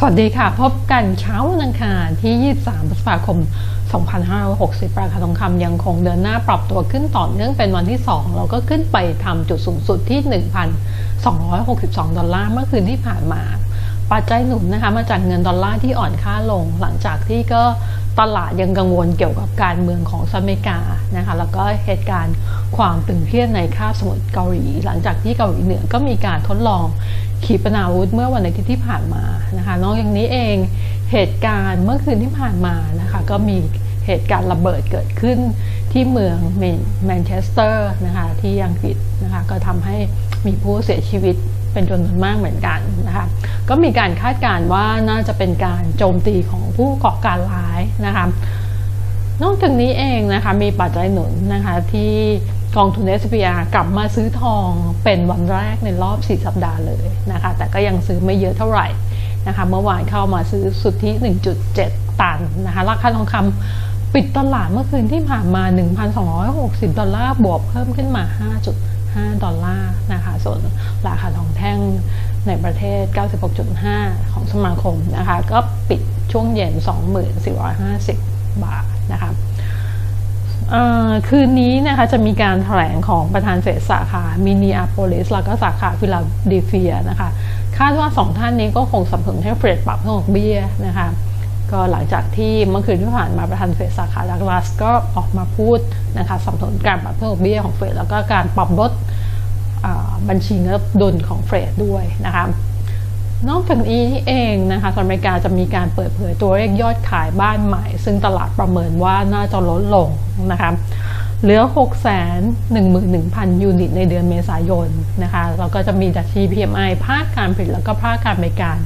สวัสดีค่ะ พบกันเช้าวันอังคารที่ 23 พฤษภาคม 2560 ราคาทองคำยังคงเดินหน้าปรับตัวขึ้นต่อเนื่องเป็นวันที่ 2 เราก็ขึ้นไปทำจุดสูงสุดที่ 1,262 ดอลลาร์เมื่อคืนที่ผ่านมา ปัจจัยหนุนนะคะมาจากเงินดอลลาร์ที่อ่อนค่าลง หลังจากที่ก็ตลาดยังกังวลเกี่ยวกับการเมืองของสหรัฐอเมริกานะคะแล้วก็เหตุการณ์ความตึงเครียดในคาบสมุทรเกาหลี หลังจากที่เกาหลีเหนือก็มีการทดลอง ขีปนาวุธเมื่อวันอาทิตย์ที่ผ่านมานะคะนอกจากนี้เองเหตุการณ์เมื่อคืนที่ผ่านมานะคะก็มีเหตุการณ์ระเบิดเกิดขึ้นที่เมืองแมนเชสเตอร์นะคะที่อังกฤษนะคะก็ทำให้มีผู้เสียชีวิตเป็นจำนวนมากเหมือนกันนะคะก็มีการคาดการณ์ว่าน่าจะเป็นการโจมตีของผู้ก่อการร้ายนะคะนอกจากนี้เองนะคะมีปัจจัยหนุนนะคะที่ กองทุน SPR กลับมาซื้อทองเป็นวันแรกในรอบ 4 สัปดาห์เลยนะคะ แต่ก็ยังซื้อไม่เยอะเท่าไหร่นะคะ เมื่อวานเข้ามาซื้อสุทธิ 1.7 ตันนะคะ ราคาทองคำปิดตลาดเมื่อคืนที่ผ่านมา 1,260 ดอลลาร์ บวกเพิ่มขึ้นมา 5.5 ดอลลาร์นะคะ ส่วนราคาทองแท่งในประเทศ 96.5 ของสมาคมนะคะ ก็ปิดช่วงเย็น 2450 บาท คืนนี้นะคะจะมีการแถลงของประธานเฟดสาขามินิอาโปลิสแล้วก็สาขาฟิลาเดลเฟียนะคะ คาดว่าสองท่านนี้ก็คงสนับสนุนให้เฟดปรับเพิ่มดอกเบี้ยนะคะ ก็หลังจากที่เมื่อคืนที่ผ่านมาประธานเฟดสาขาดักลาสก็ออกมาพูดนะคะสนับสนุนการปรับเพิ่มดอกเบี้ยของเฟดแล้วก็การปรับลดบัญชีเงินดุลของเฟดด้วยนะคะ นอกจากนี้เองนะคะสหรัฐอเมริกาจะมีการเปิดเผยตัวเลขยอดขายบ้านใหม่ ซึ่งตลาดประเมินว่าน่าจะลดลงนะคะเหลือ 6 1 1 0 0 0 ยูนิตในเดือนเมษายนนะคะแล้วก็จะมีดัชนี PMI ภาคการผลิตแล้วก็ภาคการบริการ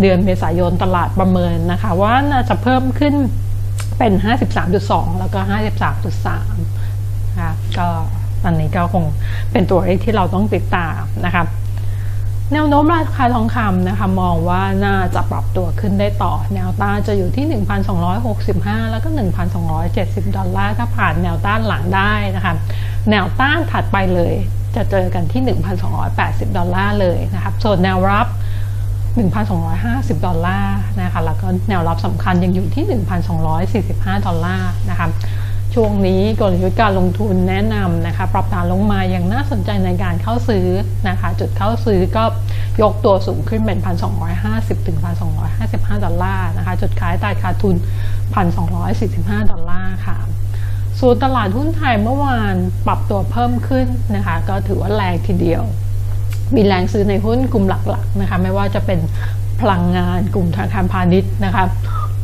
เดือนเมษายนตลาดประเมินนะคะว่าน่าจะเพิ่มขึ้นเป็น 53.2 แล้วก็ 53.3 นะคะก็อันนี้ก็คงเป็นตัวเลขที่เราต้องติดตามนะคะ แนวโน้มราคาทองคำนะคะมองว่าน่าจะปรับตัวขึ้นได้ต่อ แนวต้านจะอยู่ที่ 1,265 แล้วก็ 1,270 ดอลลาร์ถ้าผ่านแนวต้านหลังได้นะคะแนวต้านถัดไปเลยจะเจอกันที่ 1,280 ดอลลาร์เลยนะครับส่วนแนวรับ 1,250 ดอลลาร์นะคะแล้วก็แนวรับสำคัญยังอยู่ที่ 1,245 ดอลลาร์นะคะ ช่วงนี้กลยุทธ์การลงทุนแนะนำนะคะ ปรับฐานลงมาอย่างน่าสนใจในการเข้าซื้อนะคะ จุดเข้าซื้อก็ยกตัวสูงขึ้นเป็น 1,250 ถึง 1,255 ดอลลาร์นะคะ จุดขายตายขาดทุน 1,245 ดอลลาร์ค่ะส่วนตลาดหุ้นไทยเมื่อวานปรับตัวเพิ่มขึ้นนะคะ ก็ถือว่าแรงทีเดียว มีแรงซื้อในหุ้นกลุ่มหลักๆนะคะ ไม่ว่าจะเป็นพลังงานกลุ่มธนาคารพาณิชย์นะคะ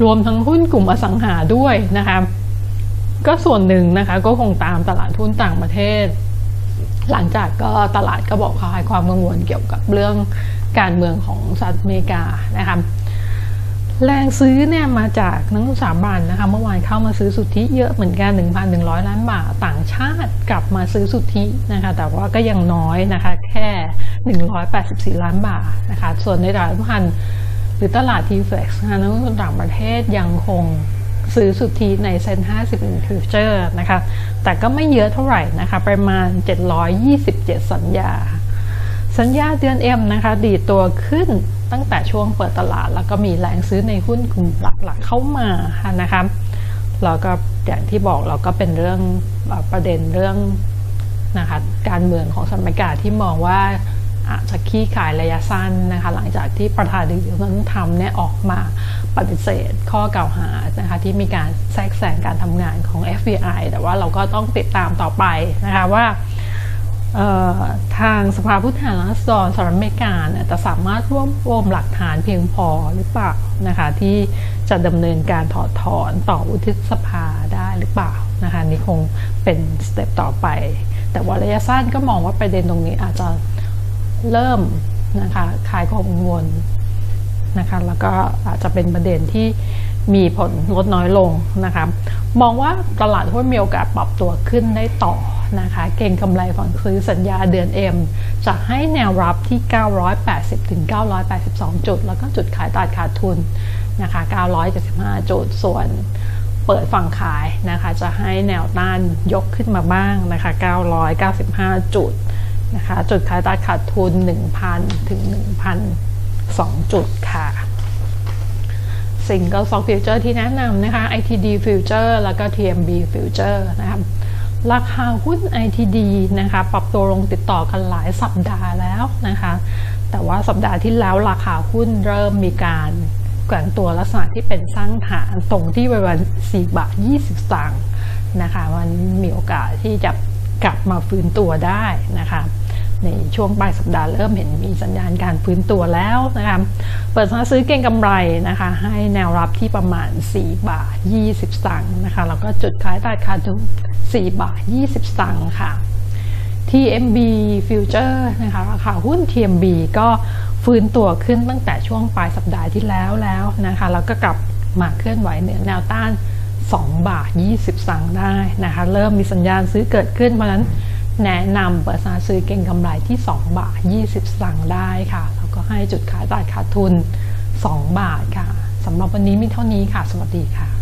รวมทั้งหุ้นกลุ่มอสังหาด้วยนะคะ ก็ส่วนหนึ่งนะคะก็คงตามตลาดทุนต่างประเทศ หลังจากก็ตลาดก็บอกคลายความกังวลเกี่ยวกับเรื่องการเมืองของสหรัฐอเมริกานะคะแรงซื้อเนี่ยมาจากนักสถาบันนะคะเมื่อวานเข้ามาซื้อสุทธิเยอะเหมือนกัน 1,100 ล้านบาทต่างชาติกลับมาซื้อสุทธินะคะแต่ว่าก็ยังน้อยนะคะแค่ 184 ล้านบาทนะคะส่วนในตลาดพันหรือตลาดทีเฟ็กซ์นะนักลงทุนต่างประเทศยังคง ซื้อสุทธิในเซ็น50ฟิวเจอร์นะคะ แต่ก็ไม่เยอะเท่าไหร่นะคะ ประมาณ 727 สัญญา สัญญาเดือนเอ็มนะคะ ดีตัวขึ้นตั้งแต่ช่วงเปิดตลาด แล้วก็มีแรงซื้อในหุ้นกลุ่มหลักๆเข้ามานะคะแล้วก็อย่างที่บอกเราก็เป็นเรื่องประเด็นเรื่องนะคะการเมืองของสหรัฐอเมริกาที่มองว่า อาจจะขี้ขายระยะสั้นนะคะหลังจากที่ประธานาธิบดีโดนัลด์ทรัมป์เนี่ยออกมาปฏิเสธข้อกล่าวหานะคะที่มีการแทรกแซงการทำงานของ FBI แต่ว่าเราก็ต้องติดตามต่อไปนะคะว่าทางสภาผู้แทนราษฎรสหรัฐอเมริกาจะสามารถรวบรวมหลักฐานเพียงพอหรือเปล่านะคะที่จะดำเนินการถอดถอนต่อวุฒิสภาได้หรือเปล่านะคะนี่คงเป็นสเต็ปต่อไป แต่ว่าระยะสั้นก็มองว่าประเด็นตรงนี้อาจจะ เริ่มนะคะคลายความกังวลนะคะแล้วก็อาจจะเป็นประเด็นที่มีผลลดน้อยลงนะคะมองว่าตลาดหุ้นมีโอกาสปรับตัวขึ้นได้ต่อนะคะเก่งกำไรฝั่งซื้อสัญญาเดือน M จะให้แนวรับที่ 980 ถึง 982 จุด แล้วก็จุดขายตลาดขาดทุนนะคะ975 จุด ส่วนเปิดฝั่งขายนะคะจะให้แนวต้านยกขึ้นมาบ้างนะคะ995 จุด นะคะจุดขายตลาดขาดทุน 1,000 ถึง 1,002 จุดค่ะ Single Stock Future ที่แนะนำนะคะ ITD Future แล้วก็ TMB Future นะครับราคาหุ้น ITD นะคะปรับตัวลงติดต่อกันหลายสัปดาห์แล้วนะคะแต่ว่าสัปดาห์ที่แล้วราคาหุ้นเริ่มมีการแกว่งตัวลักษณะที่เป็นสร้างฐานตรงที่ประมาณ4บาท20สตางค์นะคะมันมีโอกาสที่จะ กลับมาฟื้นตัวได้นะคะในช่วงปลายสัปดาห์เริ่มเห็นมีสัญญาณการฟื้นตัวแล้วนะคะเปิดซื้อเก็งกำไรนะคะให้แนวรับที่ประมาณ 4 บาท 20 สตางค์นะคะแล้วก็จุดขายตลาดขาดทุน4 บาท 20 สตางค์ค่ะ TMB Future นะคะราคาหุ้น TMB ก็ฟื้นตัวขึ้นตั้งแต่ช่วงปลายสัปดาห์ที่แล้วแล้วนะคะแล้วก็กลับมาเคลื่อนไหวเหนือแนวต้าน 2 บาท 20 สังได้นะคะ เริ่มมีสัญญาณซื้อเกิดขึ้น เพราะนั้นแนะนำเปิดซื้อเก่งกำไรที่ 2 บาท 20 สังได้ค่ะ แล้วก็ให้จุดขายตลาดขาดทุน 2 บาทค่ะสำหรับวันนี้มีเท่านี้ค่ะ สวัสดีค่ะ